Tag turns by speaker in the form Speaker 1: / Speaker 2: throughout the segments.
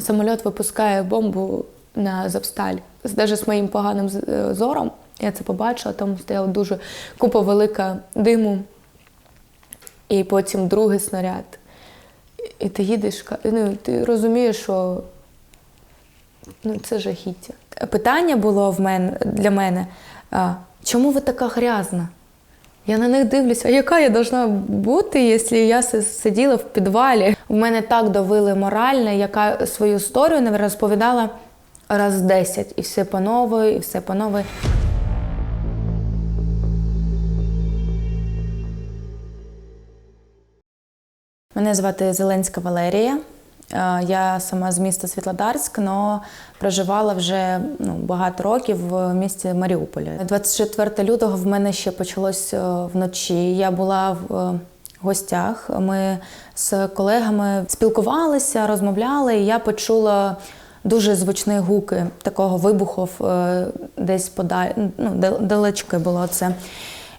Speaker 1: самоліт випускає бомбу на Завсталь. Навіть з моїм поганим е, зором я це побачила, там стояла дуже купа велика диму, і потім другий снаряд. І ти їдеш, ну, ти розумієш, що ну, це жахіття. Питання було в мене, для мене: а, чому ви така грязна? Я на них дивлюся, а яка я должна бути, якщо я сиділа в підвалі? В мене так давили морально, яка свою історію не розповідала раз 10. І все по новій, і все по новій. Мене звати Зеленська Валерія. Е, Я сама з міста Світлодарськ, але проживала вже ну, багато років в місті Маріуполі. 24 лютого в мене ще почалось е, вночі. Я була в е, гостях. Ми з колегами спілкувалися, розмовляли, і я почула дуже звучні гуки такого вибуху десь подаль, ну, дал- далечки було це.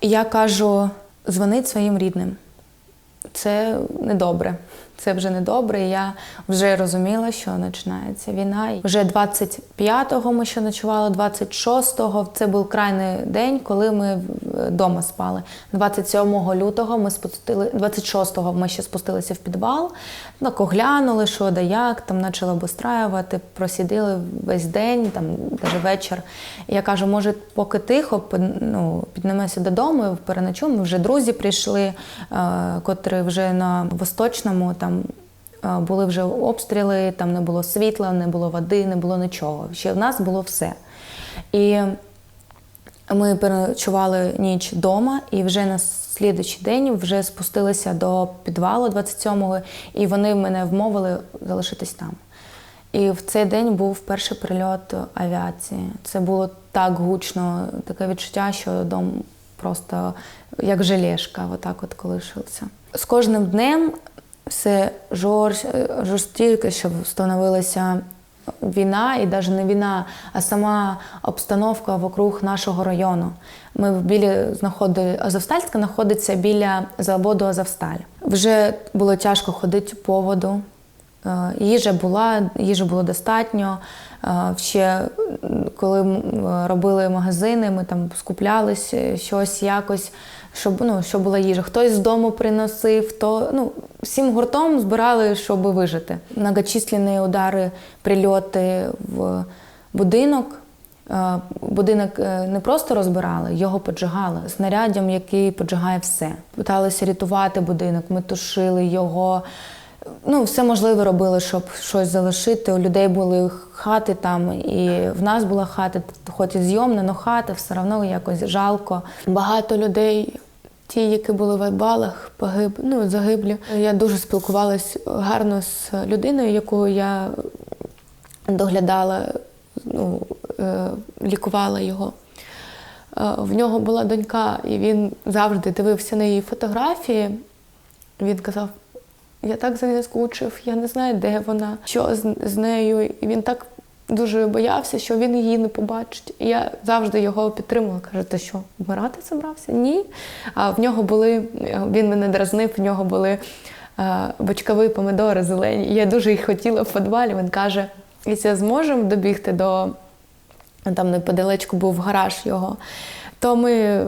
Speaker 1: І я кажу: дзвонить своїм рідним це недобре. Це вже недобре. І Я вже розуміла, що починається війна. І вже 25-го ми ще ночували, 26-го це був крайний день, коли ми вдома спали. 27 лютого ми спустили, 26-го ми ще спустилися в підвал, так оглянули, що да як, там почали обустраювати, просиділи весь день, там навіть вечір. Я кажу, може, поки тихо, ну, піднімемося додому, переночуємо. Вже друзі прийшли, е, котрі вже на восточному там. е, Були вже обстріли, там не було світла, не було води, не було нічого. Ще в нас було все. І ми переночували ніч вдома, і вже на слідуючий день вже спустилися до підвалу 27-го, і вони мене вмовили залишитись там. І в цей день був перший прильот авіації. Це було так гучно, таке відчуття, що дом просто як желешка, отак от колишився. З кожним днем все жорстче, що становилася війна, і навіть не війна, а сама обстановка вокруг нашого району. Ми біля знаходи Азовстальська знаходиться біля заводу Азовсталь. Вже було тяжко ходити по воду. Е, Їжа була, їжі було достатньо. Е, Ще коли робили магазини, ми там скуплялись е, щось якось, щоб, ну, щоб була їжа. Хтось з дому приносив, то ну, всім гуртом збирали, щоб вижити. Многочисленні удари, прильоти в будинок. Е, Будинок е, не просто розбирали, його поджигали снарядом, який поджигає все. Питалися рятувати будинок, ми тушили його. Ну, все можливе робили, щоб щось залишити. У людей були хати там, і в нас була хата, хоч і зйомна, але хата, все одно якось жалко. Багато людей, ті, які були в Айбалах, погиб, ну, загиблі. Я дуже спілкувалась гарно з людиною, яку я доглядала, ну, е, лікувала його. Е, В нього була донька, і він завжди дивився на її фотографії. Він казав: я так за нею скучив, я не знаю, де вона, що з, з нею. І він так дуже боявся, що він її не побачить. І я завжди його підтримувала. Каже, ти що, вмирати забрався? Ні. А в нього були, він мене дразнив, в нього були е, бочкові помидори зелені. Я дуже їх хотіла в підвалі. Він каже: якщо зможемо добігти до там неподалечку був гараж його, то ми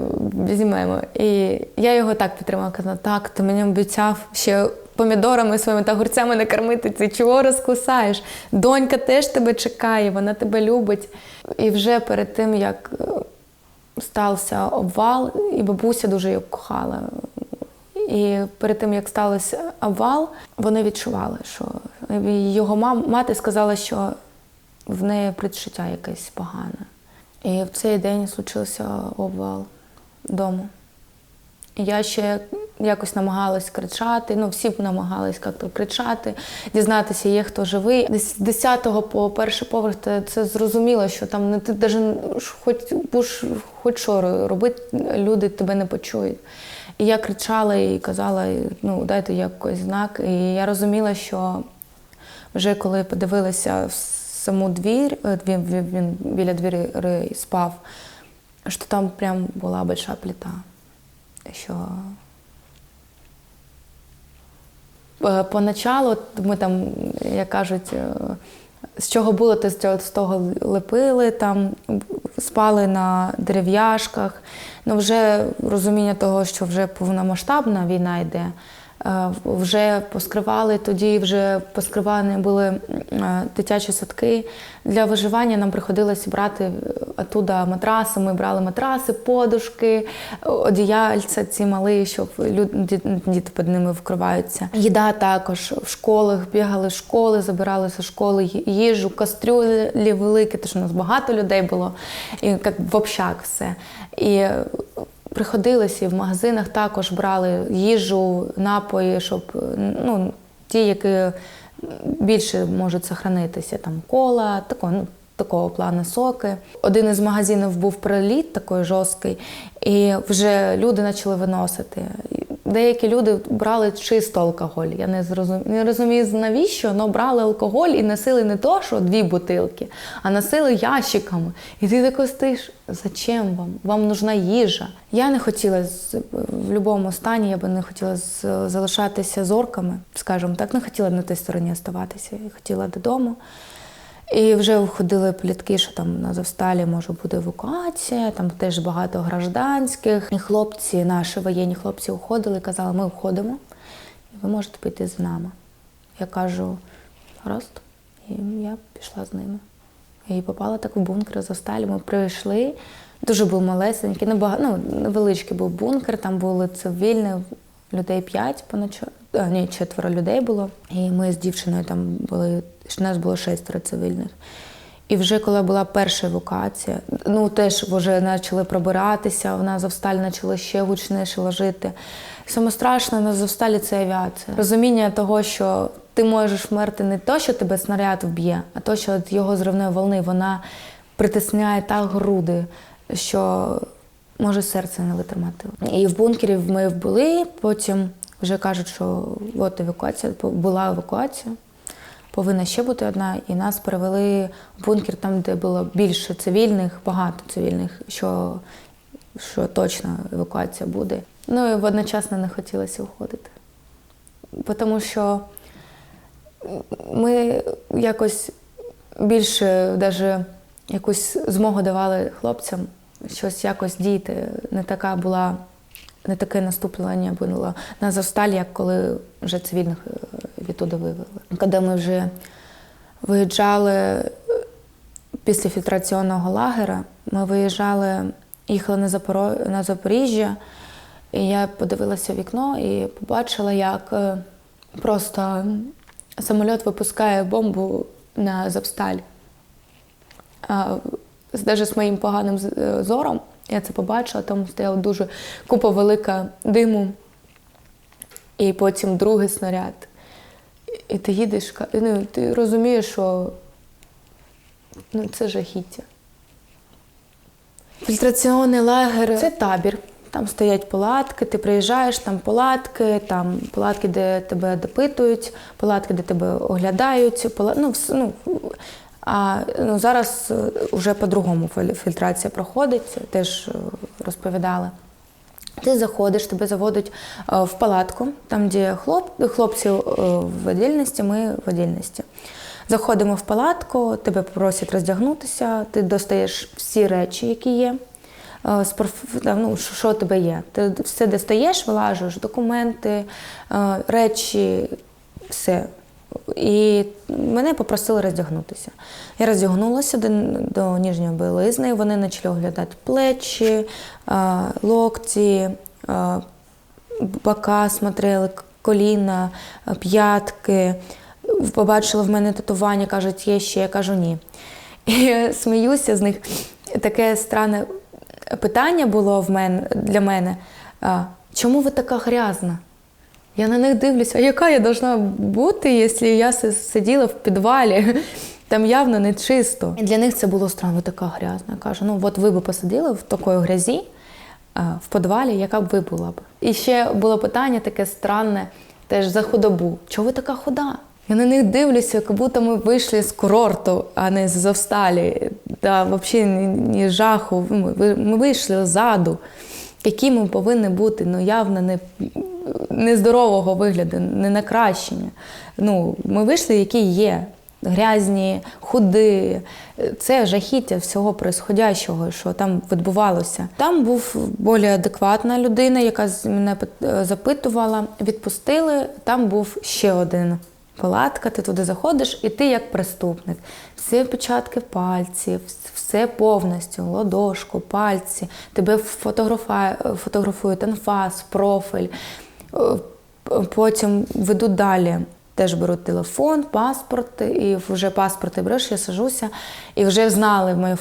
Speaker 1: візьмемо. І я його так підтримала, казала, так, ти мені обіцяв ще помідорами своїми та огурцями не кормити, ти чого розкусаєш? Донька теж тебе чекає, вона тебе любить. І вже перед тим, як е, стався обвал, і бабуся дуже її кохала. І перед тим, як стався обвал, вони відчували, що його мам, мати сказала, що в неї предчуття якесь погане. І в цей день случився обвал дому. Я ще якось намагалась кричати, ну всі намагались як-то кричати, дізнатися, є хто живий. Десь з 10-го по перший поверх це, зрозуміло, що там не ти навіть хоч, будеш хоч що робити, люди тебе не почують. І я кричала і казала, ну дайте якийсь знак. І я розуміла, що вже коли подивилася в саму двір, е, він, він, біля двері спав, що там прям була большая плита. Що Е, Поначалу ми там, як кажуть, е, з чого було, то з того лепили, там спали на дерев'яшках. Ну, вже розуміння того, що вже повномасштабна війна йде. Е, Вже поскривали тоді, вже поскривані були е, дитячі садки. Для виживання нам приходилось брати е, оттуда матраси. Ми брали матраси, подушки, одіяльця ці мали, щоб люд- ді- діти під ними вкриваються. Їда також в школах бігали в школи, забирали зі школи їжу, кастрюлі великі, тому у нас багато людей було, і як в общак все. І приходилось і в магазинах також брали їжу, напої, щоб ну, ті, які більше можуть сохранитися, там кола, такого, ну, такого плану соки. Один із магазинів був приліт такий жорсткий, і вже люди почали виносити. Деякі люди брали чисто алкоголь. Я не зрозумію, не розумію, навіщо, але брали алкоголь і носили не то, що дві бутилки, а носили ящиками. І ти такий стоїш, зачем вам? Вам нужна їжа. Я не хотіла в будь-якому стані, я би не хотіла залишатися зорками, скажімо так, не хотіла на тій стороні оставатися. Я хотіла додому. І вже ходили плітки, що там на Завсталі може буде евакуація, там теж багато гражданських. І хлопці, наші воєнні хлопці уходили і казали, ми входимо, і ви можете піти з нами. Я кажу, гаразд. І я пішла з ними. І попала так в бункер Азовсталі. Ми прийшли. Дуже був малесенький, небагато, ну, невеличкий був бункер, там були цивільні, людей п'ять поночі. А, ні, четверо людей було. І ми з дівчиною там були, нас було шестеро цивільних. І вже коли була перша евакуація, ну теж вже почали пробиратися, в Азовсталь почали ще гучніше ложити. Саме страшне на Азовсталі це авіація. Розуміння того, що ти можеш вмерти не то, що тебе снаряд вб'є, а то, що від його зривної волни вона притисняє так груди, що може серце не витримати. І в бункері ми були, потім вже кажуть, що от евакуація, була евакуація. Повинна ще бути одна, і нас перевели в бункер там, де було більше цивільних, багато цивільних, що, що точно евакуація буде. Ну і водночасно не хотілося уходити. Тому що ми якось більше даже якусь змогу давали хлопцям щось якось діяти. Не така була, не таке наступлення було на Завсталі, як коли вже цивільних е, відтуди вивели. Коли ми вже виїжджали е, після фільтраційного лагера, ми виїжджали, їхали на, Запоро... на Запоріжжя, і я подивилася в вікно і побачила, як е, просто самоліт випускає бомбу на Запсталь. А, з- моїм поганим зором я це побачила, там стояла дуже купа велика диму, і потім другий снаряд. І ти їдеш, ну, ти розумієш, що ну, це жахіття. Фільтраційний лагер це табір. Там стоять палатки, ти приїжджаєш, там палатки, там палатки, де тебе допитують, палатки, де тебе оглядають. пала- Ну, ну, а ну, зараз вже по-другому фільтрація проходить, теж е, розповідали. Ти заходиш, тебе заводять е, в палатку, там, де хлоп, хлопці е, в віддільності, ми в віддільності. Заходимо в палатку, тебе просять роздягнутися, ти достаєш всі речі, які є. е, ну, що тебе є. Ти все достаєш, вилажуєш, документи, е, речі, все. І мене попросили роздягнутися. Я роздягнулася до, ніжньої білизни, вони почали оглядати плечі, локті, бока смотрели, коліна, п'ятки. Побачили в мене татування, кажуть, є ще, я кажу ні. І я сміюся з них. Таке странне питання було в мене, для мене. Чому ви така грязна? Я на них дивлюся, а яка я должна бути, якщо я сиділа в підвалі? Там явно не чисто. І для них це було странно, така грязна. Я кажу, ну от ви б посиділи в такої грязі в підвалі, яка б ви була б. І ще було питання таке странне, теж за худобу. Чого ви така худа? Я на них дивлюся, як будто ми вийшли з курорту, а не з Завсталі. Та взагалі ні, жаху. Ми вийшли ззаду. Які ми повинні бути, ну явно не нездорового вигляду, не на кращення. Ну, ми вийшли, які є. Грязні, худи, це жахіття всього происходящого, що там відбувалося. Там був більш адекватна людина, яка мене запитувала, відпустили. Там був ще один палатка, ти туди заходиш, і ти як преступник. Всі початки пальців, все повністю, ладошку, пальці, тебе фотографують анфас, профіль. Е, Потім ведуть далі. Теж беруть телефон, паспорт, і вже паспорти береш, я сажуся, і вже знали моє,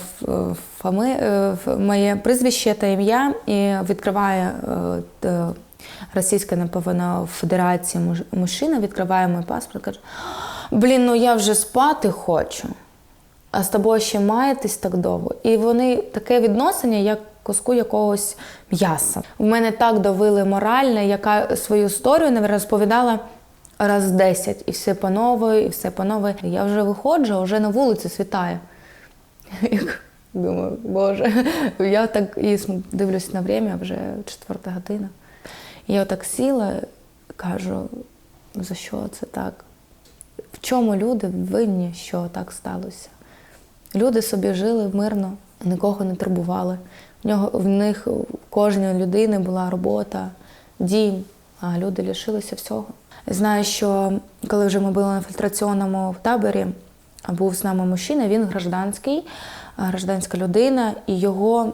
Speaker 1: фами, е, моє прізвище та ім'я, і відкриває е, Російська, напевно, Федерація мужчина, відкриває мій паспорт, каже: Блін, ну я вже спати хочу, а з тобою ще маєтесь так довго. І вони таке відношення, як куску якогось м'яса. У мене так давили морально, яка свою історію не розповідала раз 10, і все по новій, і все по новій. Я вже виходжу, а вже на вулиці світає. Думаю, боже, я так і дивлюсь на время, вже четверта година. І я так сіла, кажу, за що це так? В чому люди винні, що так сталося? Люди собі жили мирно, нікого не турбували. В, нього, в них у кожної людини була робота, дім, а люди лишилися всього. Знаю, що коли вже ми були на фільтраційному таборі, був з нами мужчина, він гражданський, гражданська людина, і його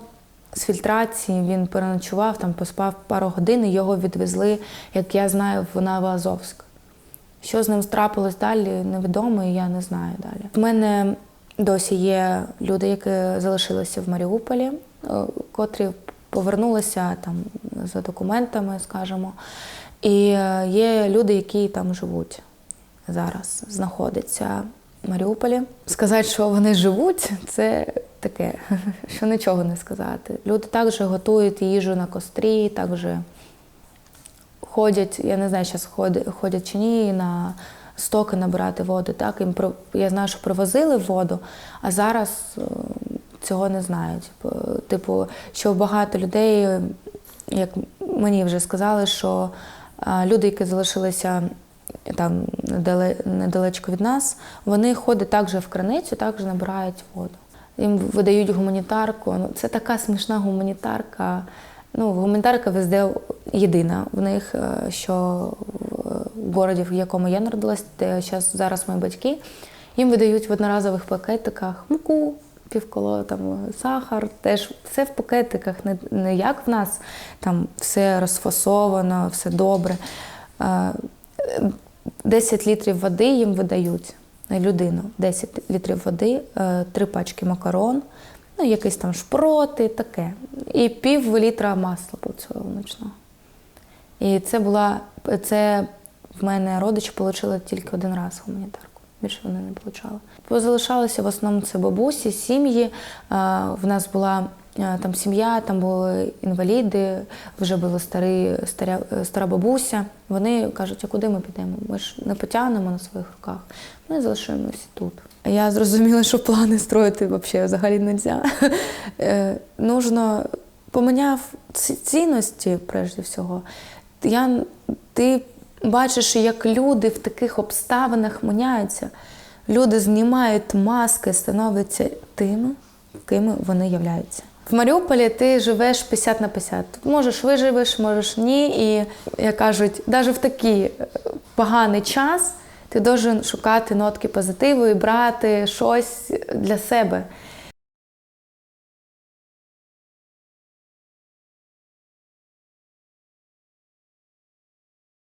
Speaker 1: з фільтрації він переночував, там поспав пару годин, і його відвезли, як я знаю, в Новоазовськ. Що з ним трапилось далі, невідомо, і я не знаю далі. В мене досі є люди, які залишилися в Маріуполі, котрі повернулися там за документами, скажімо. І е, є люди, які там живуть зараз, знаходяться в Маріуполі. Сказати, що вони живуть, це таке, що нічого не сказати. Люди також готують їжу на кострі, також ходять, я не знаю, зараз ходять, чи ні, на стоки набирати воду. Так, я знаю, що привозили воду, а зараз е, цього не знаю. Типу, типу, що багато людей, е, як мені вже сказали, що е, люди, які залишилися там недалечко від нас, вони ходять також в краницю, також набирають воду. Їм видають гуманітарку. Ну, це така смішна гуманітарка. Ну, гуманітарка везде єдина в них, е, що в городі, в якому я народилась, де зараз мої батьки, їм видають в одноразових пакетиках муку, півколо, там, сахар, теж все в пакетиках, не, не як в нас, там все розфасовано, все добре. Е, 10 літрів води їм видають на людину. 10 літрів води, е, три пачки макарон, ну, якісь там шпроти, таке. І пів літра масла подсолнечного. І це була це в мене родичі отримали тільки один раз гуманітарку. Більше вони не отримали. Позалишалися в основному це бабусі, сім'ї. Е, В нас була е, там сім'я, там були інваліди, вже була старі, старя, стара бабуся. Вони кажуть, а куди ми підемо? Ми ж не потягнемо на своїх руках. Ми залишаємося тут. Я зрозуміла, що плани строїти взагалі взагалі не можна. Нужно поміняв цінності, прежде всього. Я, ти бачиш, як люди в таких обставинах міняються. Люди знімають маски, становляться тими, ким вони являються. В Маріуполі ти живеш 50 на 50. Можеш виживеш, можеш ні. І як кажуть, навіть в такий е, поганий час ти должен шукати нотки позитиву і брати щось для себе.